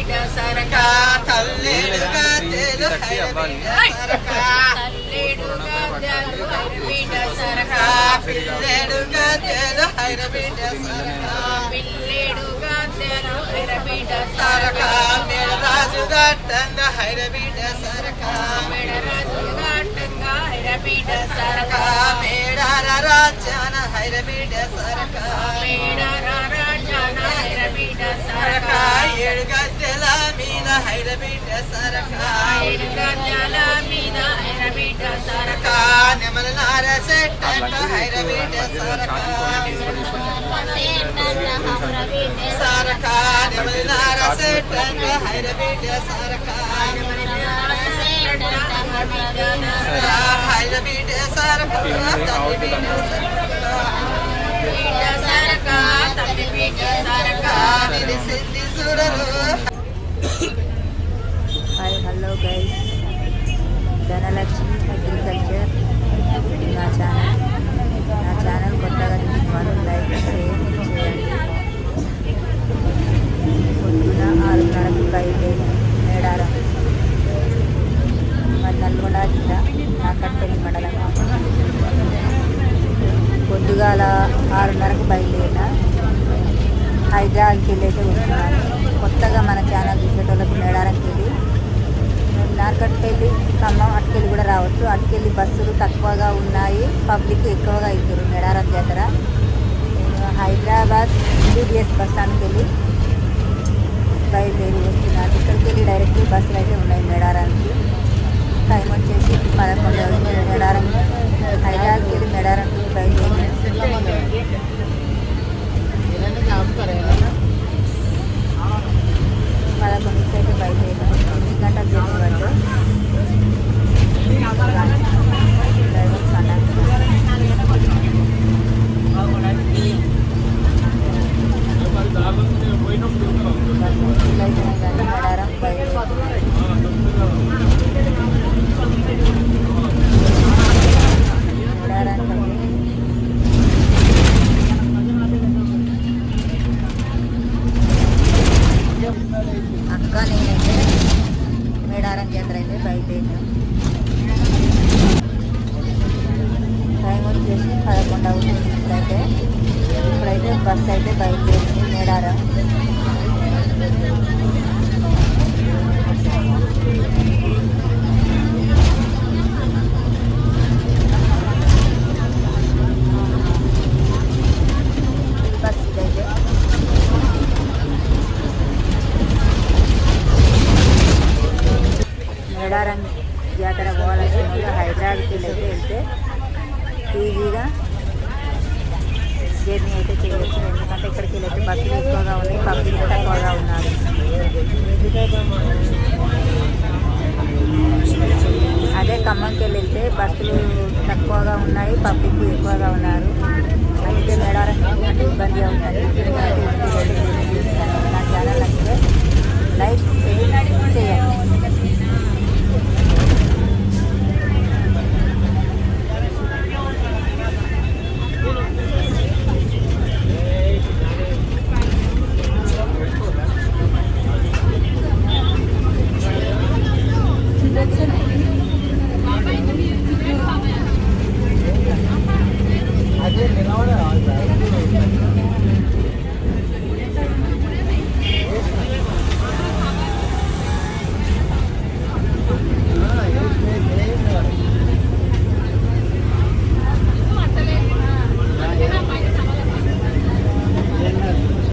బిడ్డ సరక తల్లేడుగా తేలు సరక. తల్లేడుగా దలు బిడ్డ సరక పిల్లేడుగా తేలు సరక. పిల్లేడుగా దలు బిడ్డ సరక. సరక. మేడరాజు గట్టంగా హైరబిడ్డ సరక. మెడరాజుగా టంగా బిడ్డ సరక. మేడార రాజ్యాన హైరబిడ్డ సరక. మేడ రాజాన బిడ్డ సరక సరక ఏడు గద్దెల మీద హైరబిడ్డ సరక ఏడుగా జల మీద బిడ్డ సరక సరక నెమల నార చెట్టంట హైరబిడ్డ సరక సరక నెమల నార చెట్టంట హైరబిడ్డ సరక హైరబిడ్డ సరక తల్లి బిడ్డ బిడ్డ సరక తల్లి బిడ్డ సరక నిలిసింది చూడరు hi hello guys Dhanalakshmi agriculture నా ఛానల్ నా ఛానల్ కొత్తగా చూసిన వాళ్ళు లైక్ షేర్ చేయండి. పొద్దున ఆరున్నరకు బయలుదేరి మేడారం. మరి నల్గొండ జిల్లా నాకట్పల్లి మండలం. పొద్దుగాల ఆరున్నరకు బయలుదేరిన హైదరాబాద్కి వెళ్ళి అయితే వస్తున్నాను కొత్తగా మన ఛానల్ చూసేటోళ్ళకి మేడారంకి వెళ్ళి నార్కట్పల్లి ఖమ్మం అటుకెళ్ళి కూడా రావచ్చు. అటుకెళ్ళి బస్సులు తక్కువగా ఉన్నాయి. పబ్లిక్ ఎక్కువగా ఇద్దరు మేడారం జాతర. హైదరాబాద్ బీబీఎస్ బస్ స్టాండ్కి వెళ్ళి బయలుదేరి వస్తున్నాను. ఇక్కడికి వెళ్ళి డైరెక్ట్ బస్సులు అయితే ఉన్నాయి మేడారానికి. టైం వచ్చేసి పదకొండు అవుతుంది మేడారం హైదరాబాద్కి వెళ్ళి మేడారంకి బయలుదేరి పదకొండుకి అయితే బయలుదేరాం ఎనిమిది గంటల జర్నీ పట్టు డ్రైవర్ సన్నాహం బస్సులు అయితేనే కానీ మేడారం బయలుదేరి మేడారానికి అయితే అక్క నేనైతే మేడారం జాతర అయితే బయలుదేరినాం టైం వచ్చేసి పదకొండు అవుతుంది ఇప్పుడైతే. ఇప్పుడైతే బస్సు అయితే బయలుదేరింది మేడారం. మేడారం జాతర పోవాల్సిన వాళ్ళు హైదరాబాద్కి వెళ్ళి వెళ్తే ఈజీగా జర్నీ అయితే చేయవచ్చు ఎందుకంటే ఇక్కడికి వెళ్ళి బస్సులు ఎక్కువగా ఉన్నాయి పబ్లిక్ తక్కువగా ఉన్నారు. అదే ఖమ్మంకి వెళ్ళితే వెళ్తే బస్సులు తక్కువగా ఉన్నాయి పబ్లిక్ ఎక్కువగా ఉన్నారు. అందుకే మేడారం ఇబ్బంది ఇబ్బంది